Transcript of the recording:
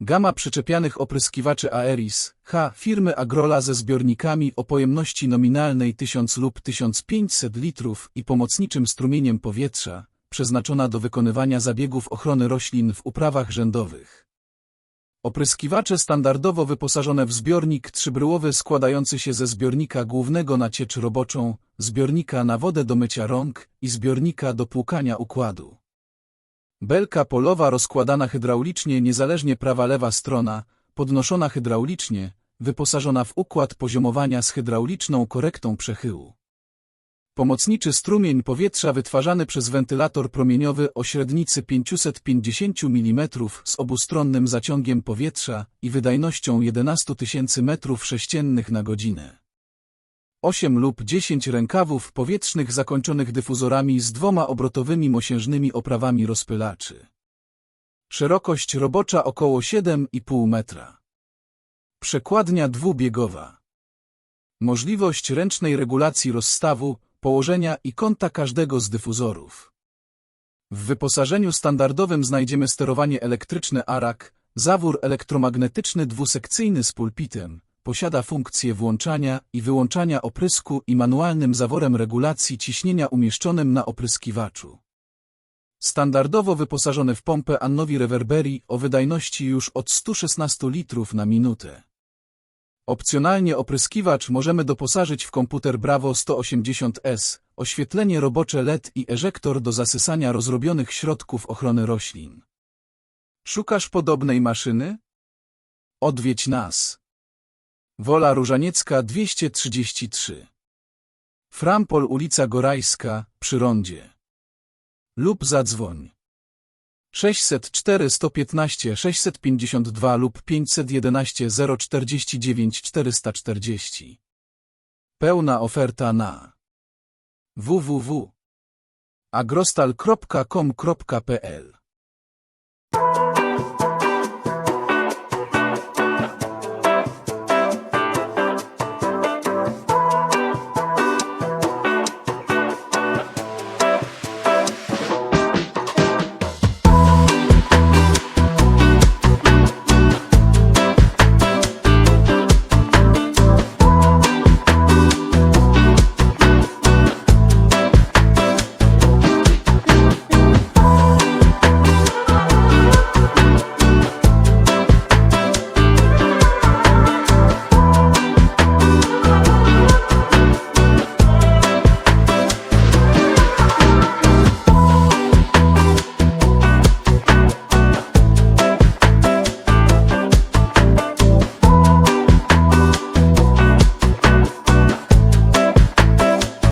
Gama przyczepianych opryskiwaczy Aeris H firmy Agrola ze zbiornikami o pojemności nominalnej 1000 lub 1500 litrów i pomocniczym strumieniem powietrza, przeznaczona do wykonywania zabiegów ochrony roślin w uprawach rzędowych. Opryskiwacze standardowo wyposażone w zbiornik trzybryłowy składający się ze zbiornika głównego na ciecz roboczą, zbiornika na wodę do mycia rąk i zbiornika do płukania układu. Belka polowa rozkładana hydraulicznie niezależnie prawa-lewa strona, podnoszona hydraulicznie, wyposażona w układ poziomowania z hydrauliczną korektą przechyłu. Pomocniczy strumień powietrza wytwarzany przez wentylator promieniowy o średnicy 550 mm z obustronnym zaciągiem powietrza i wydajnością 11 tysięcy m3 na godzinę. 8 lub 10 rękawów powietrznych zakończonych dyfuzorami z dwoma obrotowymi mosiężnymi oprawami rozpylaczy. Szerokość robocza około 7,5 metra. Przekładnia dwubiegowa. Możliwość ręcznej regulacji rozstawu, położenia i kąta każdego z dyfuzorów. W wyposażeniu standardowym znajdziemy sterowanie elektryczne ARAK, zawór elektromagnetyczny dwusekcyjny z pulpitem, posiada funkcję włączania i wyłączania oprysku i manualnym zaworem regulacji ciśnienia umieszczonym na opryskiwaczu. Standardowo wyposażony w pompę Annowi Reverberi o wydajności już od 116 litrów na minutę. Opcjonalnie opryskiwacz możemy doposażyć w komputer Bravo 180S, oświetlenie robocze LED i eżektor do zasysania rozrobionych środków ochrony roślin. Szukasz podobnej maszyny? Odwiedź nas. Wola Różaniecka 233. Frampol ulica Gorajska, przy rondzie. Lub zadzwoń. 604 115 652 lub 511 049 440. Pełna oferta na www.agrostal.com.pl